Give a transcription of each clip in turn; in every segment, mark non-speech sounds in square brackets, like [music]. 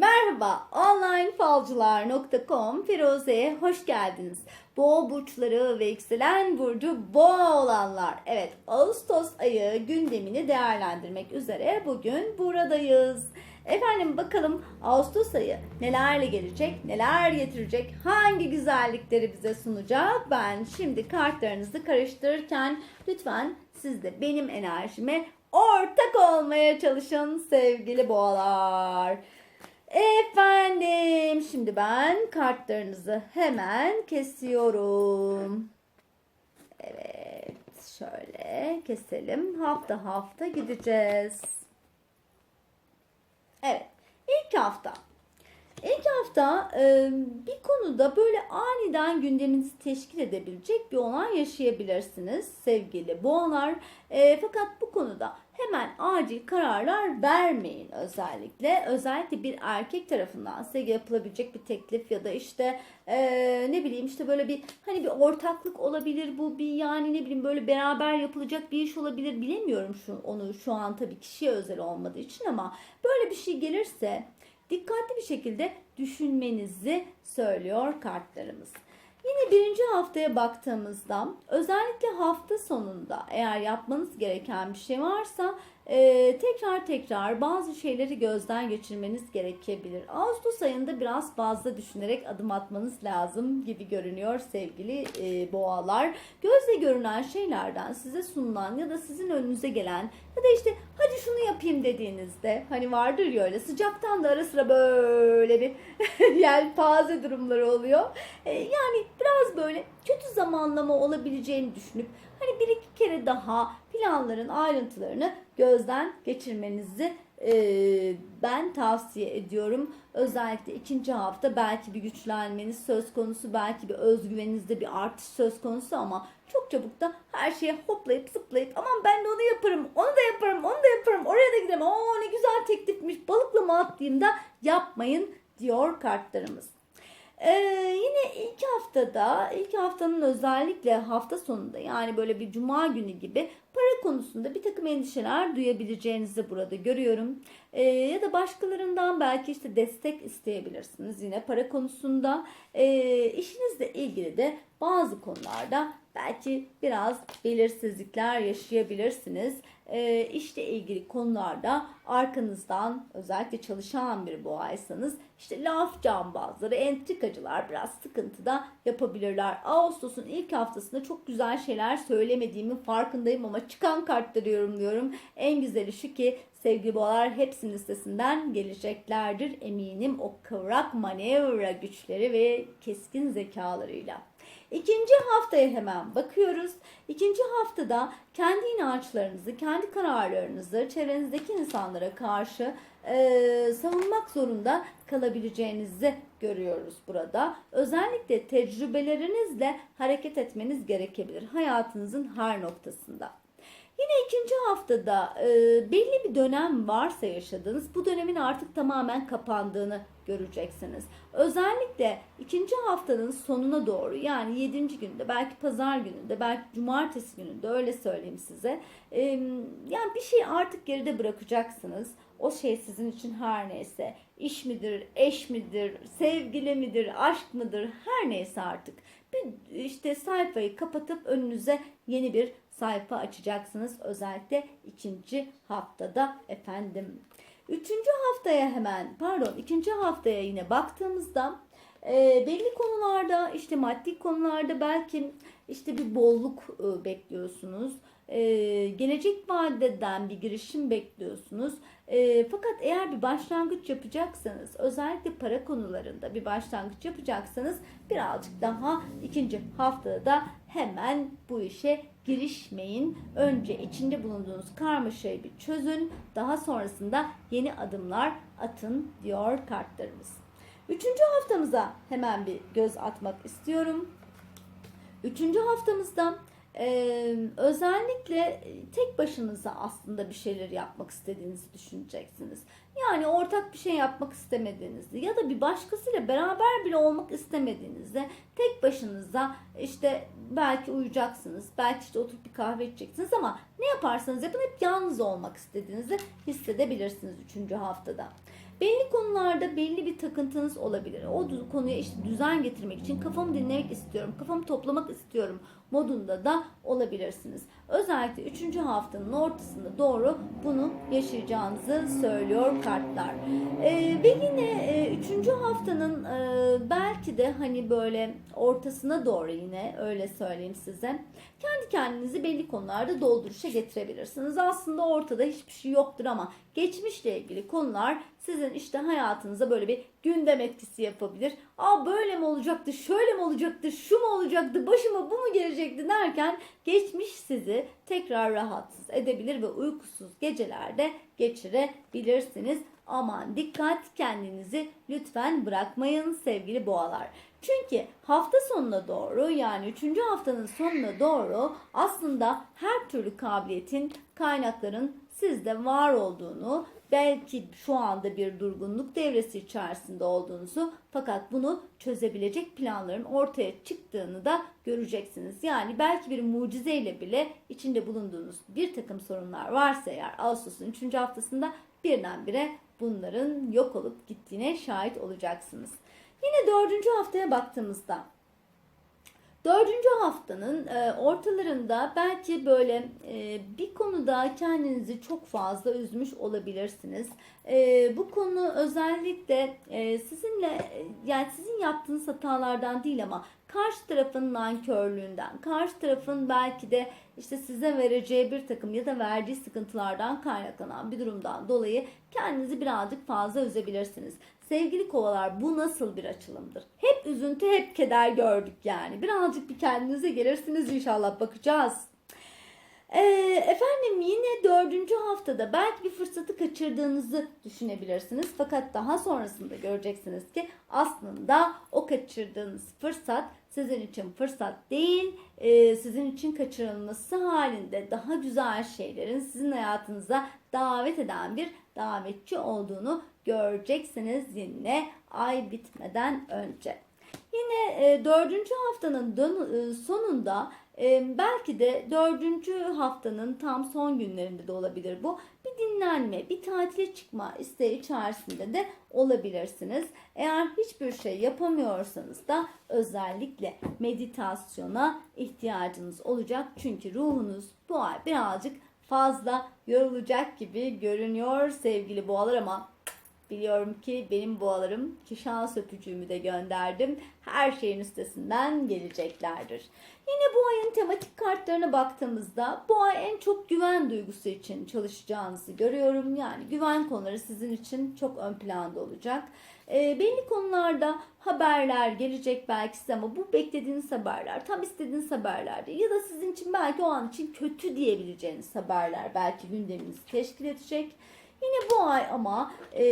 Merhaba, onlinefalcılar.com Firuze'ye hoş geldiniz. Boğa burçları ve yükselen burcu boğa olanlar. Evet, Ağustos ayı gündemini değerlendirmek üzere bugün buradayız. Efendim bakalım Ağustos ayı nelerle gelecek, neler getirecek, hangi güzellikleri bize sunacak? Ben şimdi kartlarınızı karıştırırken lütfen siz de benim enerjime ortak olmaya çalışın sevgili boğalar. Efendim şimdi ben kartlarınızı hemen kesiyorum. Evet şöyle keselim. Hafta hafta gideceğiz. Evet ilk hafta. İlk hafta e, bir konuda böyle aniden gündeminizi teşkil edebilecek bir olay yaşayabilirsiniz sevgili boğalar. E, fakat bu konuda hemen acil kararlar vermeyin özellikle. Özellikle bir erkek tarafından size yapılabilecek bir teklif ya da işte e, ne bileyim işte böyle bir hani bir ortaklık olabilir bu bir yani ne bileyim böyle beraber yapılacak bir iş olabilir bilemiyorum şu onu şu an tabii kişiye özel olmadığı için ama böyle bir şey gelirse dikkatli bir şekilde düşünmenizi söylüyor kartlarımız. Yine birinci haftaya baktığımızda özellikle hafta sonunda eğer yapmanız gereken bir şey varsa e, tekrar tekrar bazı şeyleri gözden geçirmeniz gerekebilir. Ağustos ayında biraz fazla düşünerek adım atmanız lazım gibi görünüyor sevgili e, boğalar. Gözle görünen şeylerden size sunulan ya da sizin önünüze gelen ya da işte hadi şunu yapayım dediğinizde hani vardır ya öyle sıcaktan da ara sıra böyle bir [laughs] yelpaze durumları oluyor. E, yani biraz böyle kötü zamanlama olabileceğini düşünüp hani bir iki kere daha planların ayrıntılarını gözden geçirmenizi e, ben tavsiye ediyorum. Özellikle ikinci hafta belki bir güçlenmeniz söz konusu, belki bir özgüveninizde bir artış söz konusu ama çok çabuk da her şeye hoplayıp zıplayıp aman ben de onu yaparım, onu da yaparım, onu da yaparım, oraya da giderim. Oo ne güzel teklifmiş, balıkla mı atlayayım yapmayın diyor kartlarımız. Ee, yine ilk haftada, ilk haftanın özellikle hafta sonunda yani böyle bir cuma günü gibi para konusunda bir takım endişeler duyabileceğinizi burada görüyorum. Ee, ya da başkalarından belki işte destek isteyebilirsiniz yine para konusunda. Ee, işinizle ilgili de bazı konularda belki biraz belirsizlikler yaşayabilirsiniz. E, işle ilgili konularda arkanızdan özellikle çalışan bir boğaysanız işte laf cambazları, entrikacılar biraz sıkıntıda yapabilirler. Ağustos'un ilk haftasında çok güzel şeyler söylemediğimin farkındayım ama çıkan kartları yorumluyorum. En güzeli şu ki sevgili boğalar hepsinin listesinden geleceklerdir eminim o kıvrak manevra güçleri ve keskin zekalarıyla. İkinci haftaya hemen bakıyoruz. İkinci haftada kendi inançlarınızı, kendi kararlarınızı çevrenizdeki insanlara karşı e, savunmak zorunda kalabileceğinizi görüyoruz burada. Özellikle tecrübelerinizle hareket etmeniz gerekebilir hayatınızın her noktasında. Yine ikinci haftada e, belli bir dönem varsa yaşadığınız bu dönemin artık tamamen kapandığını göreceksiniz. Özellikle ikinci haftanın sonuna doğru yani yedinci günde belki pazar gününde belki cumartesi gününde öyle söyleyeyim size. E, yani bir şey artık geride bırakacaksınız. O şey sizin için her neyse iş midir, eş midir, sevgili midir, aşk mıdır her neyse artık. Bir işte sayfayı kapatıp önünüze yeni bir sayfa açacaksınız. Özellikle ikinci haftada efendim. Üçüncü haftaya hemen pardon ikinci haftaya yine baktığımızda e, belli konularda işte maddi konularda belki işte bir bolluk e, bekliyorsunuz. E, gelecek vadeden bir girişim bekliyorsunuz. E, fakat eğer bir başlangıç yapacaksanız özellikle para konularında bir başlangıç yapacaksanız birazcık daha ikinci haftada hemen bu işe girişmeyin. Önce içinde bulunduğunuz karmaşayı bir çözün. Daha sonrasında yeni adımlar atın diyor kartlarımız. Üçüncü haftamıza hemen bir göz atmak istiyorum. Üçüncü haftamızda ee, özellikle tek başınıza aslında bir şeyler yapmak istediğinizi düşüneceksiniz. Yani ortak bir şey yapmak istemediğinizde ya da bir başkasıyla beraber bile olmak istemediğinizde tek başınıza işte belki uyuyacaksınız, belki işte oturup bir kahve içeceksiniz ama ne yaparsanız yapın hep yalnız olmak istediğinizi hissedebilirsiniz 3. haftada. Belli konularda belli bir takıntınız olabilir. O konuya işte düzen getirmek için kafamı dinlemek istiyorum, kafamı toplamak istiyorum modunda da olabilirsiniz. Özellikle 3. haftanın ortasında doğru bunu yaşayacağınızı söylüyor kartlar. Ee, ve yine 3. haftanın e, belki de hani böyle ortasına doğru yine öyle söyleyeyim size. Kendi kendinizi belli konularda dolduruşa getirebilirsiniz. Aslında ortada hiçbir şey yoktur ama geçmişle ilgili konular sizin işte hayatınıza böyle bir gündem etkisi yapabilir. Aa böyle mi olacaktı, şöyle mi olacaktı, şu mu olacaktı, başıma bu mu gelecekti derken geçmiş sizi tekrar rahatsız edebilir ve uykusuz gecelerde geçirebilirsiniz. Aman dikkat kendinizi lütfen bırakmayın sevgili boğalar. Çünkü hafta sonuna doğru yani 3. haftanın sonuna doğru aslında her türlü kabiliyetin, kaynakların sizde var olduğunu, belki şu anda bir durgunluk devresi içerisinde olduğunuzu fakat bunu çözebilecek planların ortaya çıktığını da göreceksiniz. Yani belki bir mucizeyle bile içinde bulunduğunuz bir takım sorunlar varsa eğer Ağustos'un 3. haftasında birdenbire bunların yok olup gittiğine şahit olacaksınız. Yine dördüncü haftaya baktığımızda Dördüncü haftanın e, ortalarında belki böyle e, bir konuda kendinizi çok fazla üzmüş olabilirsiniz. E, bu konu özellikle sizinle yani sizin yaptığınız hatalardan değil ama karşı tarafın nankörlüğünden, karşı tarafın belki de işte size vereceği bir takım ya da verdiği sıkıntılardan kaynaklanan bir durumdan dolayı kendinizi birazcık fazla üzebilirsiniz. Sevgili kovalar bu nasıl bir açılımdır? Hep üzüntü, hep keder gördük yani. Birazcık bir kendinize gelirsiniz inşallah bakacağız. Ee, efendim yine dördüncü haftada belki bir fırsatı kaçırdığınızı düşünebilirsiniz. Fakat daha sonrasında göreceksiniz ki aslında o kaçırdığınız fırsat sizin için fırsat değil, e, sizin için kaçırılması halinde daha güzel şeylerin sizin hayatınıza davet eden bir davetçi olduğunu göreceksiniz yine ay bitmeden önce. Yine e, dördüncü haftanın dön- e, sonunda belki de dördüncü haftanın tam son günlerinde de olabilir bu. Bir dinlenme, bir tatile çıkma isteği içerisinde de olabilirsiniz. Eğer hiçbir şey yapamıyorsanız da özellikle meditasyona ihtiyacınız olacak. Çünkü ruhunuz bu ay birazcık fazla yorulacak gibi görünüyor sevgili boğalar ama Biliyorum ki benim boğalarım ki şans öpücüğümü de gönderdim. Her şeyin üstesinden geleceklerdir. Yine bu ayın tematik kartlarına baktığımızda bu ay en çok güven duygusu için çalışacağınızı görüyorum. Yani güven konuları sizin için çok ön planda olacak. E, belli konularda haberler gelecek belki size ama bu beklediğiniz haberler, tam istediğiniz haberler değil. Ya da sizin için belki o an için kötü diyebileceğiniz haberler belki gündeminizi teşkil edecek. Yine bu ay ama e,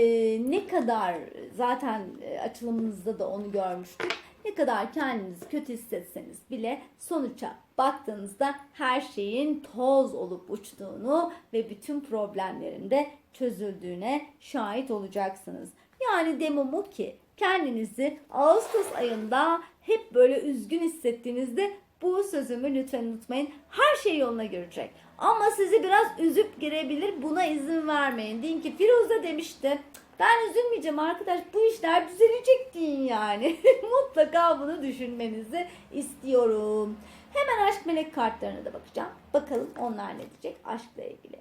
ne kadar zaten e, açılımınızda da onu görmüştük. Ne kadar kendinizi kötü hissetseniz bile sonuça baktığınızda her şeyin toz olup uçtuğunu ve bütün problemlerin de çözüldüğüne şahit olacaksınız. Yani demem o ki kendinizi Ağustos ayında hep böyle üzgün hissettiğinizde bu sözümü lütfen unutmayın. Her şey yoluna girecek. Ama sizi biraz üzüp girebilir. Buna izin vermeyin. Deyin ki Firuze demişti. Ben üzülmeyeceğim arkadaş. Bu işler düzelecek deyin yani. [laughs] Mutlaka bunu düşünmenizi istiyorum. Hemen aşk melek kartlarına da bakacağım. Bakalım onlar ne diyecek aşkla ilgili.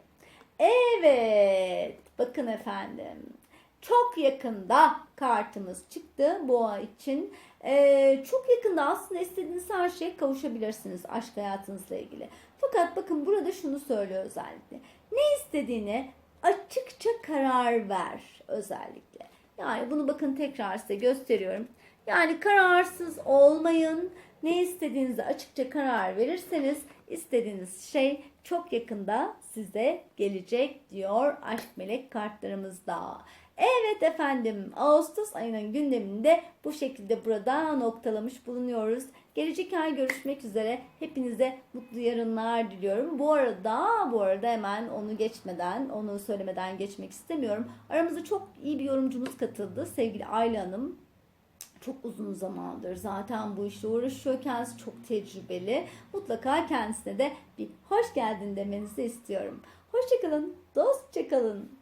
Evet. Bakın efendim. Çok yakında kartımız çıktı boğa için. Ee, çok yakında aslında istediğiniz her şeye kavuşabilirsiniz aşk hayatınızla ilgili. Fakat bakın burada şunu söylüyor özellikle. Ne istediğine açıkça karar ver özellikle. Yani bunu bakın tekrar size gösteriyorum. Yani kararsız olmayın. Ne istediğinize açıkça karar verirseniz istediğiniz şey çok yakında size gelecek diyor aşk melek kartlarımızda. Evet efendim Ağustos ayının gündeminde bu şekilde burada noktalamış bulunuyoruz. Gelecek ay görüşmek üzere. Hepinize mutlu yarınlar diliyorum. Bu arada bu arada hemen onu geçmeden, onu söylemeden geçmek istemiyorum. Aramıza çok iyi bir yorumcumuz katıldı. Sevgili Ayla Hanım çok uzun zamandır zaten bu işle uğraşıyor. Kendisi çok tecrübeli. Mutlaka kendisine de bir hoş geldin demenizi istiyorum. Hoşçakalın, dostça kalın.